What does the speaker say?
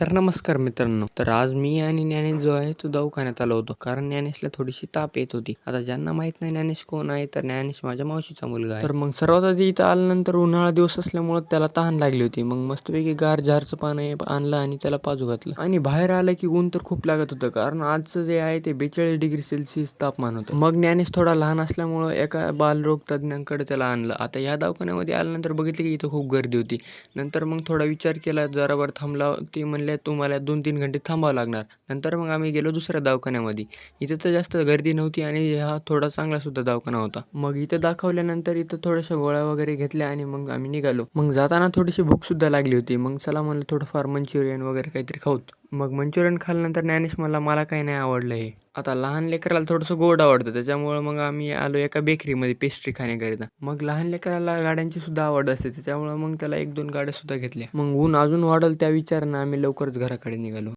तर नमस्कार मित्रांनो. तर आज मी आणि ज्ञानेश जो आहे तो दवाखान्यात आलो होतो. कारण ज्ञानेशला थोडीशी ताप येत होती. आता ज्यांना माहीत नाही ज्ञानेश कोण आहे तर ज्ञानेश माझ्या मावशीचा मुलगा आहे. तर मग सर्वात आधी इथं आल्यानंतर उन्हाळा दिवस असल्यामुळे त्याला तहान लागली होती. मग मस्तपैकी गार झारचं पाणी आणलं आणि त्याला पाजू घातलं. आणि बाहेर आलं की ऊन तर खूप लागत होतं. कारण आजचं जे आहे ते बेचाळीस डिग्री सेल्सिअस तापमान होतं. मग ज्ञानेश थोडा लहान असल्यामुळं एका बालरोग तज्ज्ञांकडे त्याला आणलं. आता या दवाखान्यामध्ये आल्यानंतर बघितलं की इथं खूप गर्दी होती. नंतर मग थोडा विचार केला जरावर थांबला. ते म्हणले तुम्हाला दोन तीन घंटे थांबावं लागणार. नंतर मग आम्ही गेलो दुसऱ्या दवाखान्यामध्ये. इथं तर जास्त गर्दी नव्हती आणि हा थोडा चांगला सुद्धा दवाखाना होता. मग इथं दाखवल्यानंतर इथं थोड्याशा गोळ्या वगैरे घेतल्या आणि मग आम्ही निघालो. मग जाताना थोडीशी भूक सुद्धा लागली होती. मग चला म्हणलं थोडंफार मंचुरियन वगैरे काहीतरी खाऊत. मग मंचुरियन खाल्ल्यानंतर ज्ञानेश मला मला काही नाही आवडलं हे. आता लहान लेकराला थोडंसं गोड आवडतं त्याच्यामुळं मग आम्ही आलो एका बेकरीमध्ये पेस्ट्री खाण्याकरिता. मग लहान लेकराला गाड्यांची सुद्धा आवड असते त्याच्यामुळं मग त्याला एक दोन गाड्या सुद्धा घेतल्या. मग ऊन अजून वाढल त्या विचारानं आम्ही लवकरच घराकडे निघालो.